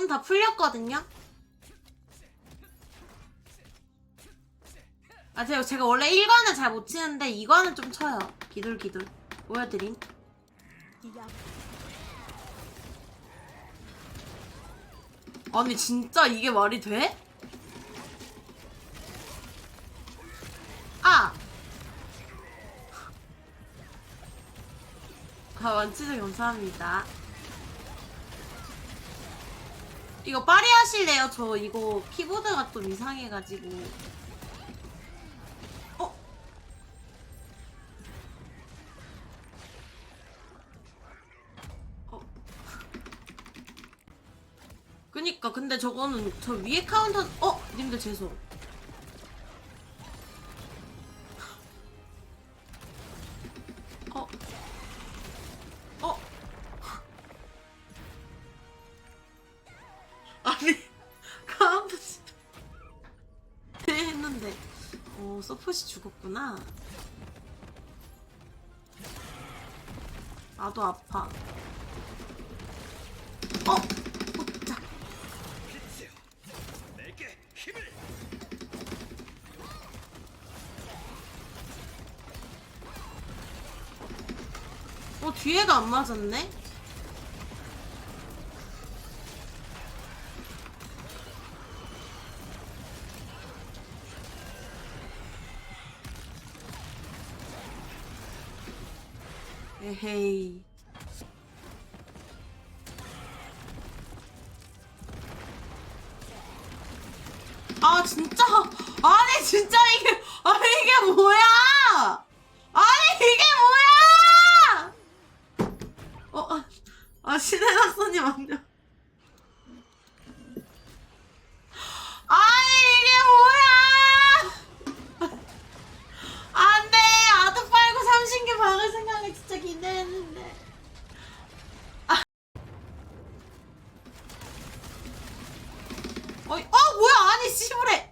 좀 다 풀렸거든요. 아 제가 제가 원래 1관을 잘 못 치는데 2관은 좀 쳐요. 기둘 기둘 보여드림. 아니 진짜 이게 말이 돼? 아! 아 완치즈 감사합니다. 이거 파리 하실래요? 저 이거 키보드가 좀 이상해가지고. 어? 어? 그니까 근데 저거는 저 위에 카운터 어? 님들 죄송. 아니 카운터 진짜. 네 했는데. 어 서폿이 죽었구나. 나도 아파. 어? 힘을 어 뒤에가 안 맞았네 에헤이. 아 진짜? 아니 진짜 이게 아니 이게 뭐야? 아니 이게 뭐야? 어, 아, 아 신의 낙서님 안녕 아니 이게 뭐야 안돼 아드 빨고 삼신기 박을 생각을 진짜 기대했는데 아. 어이, 어 뭐야? 아니 씨부레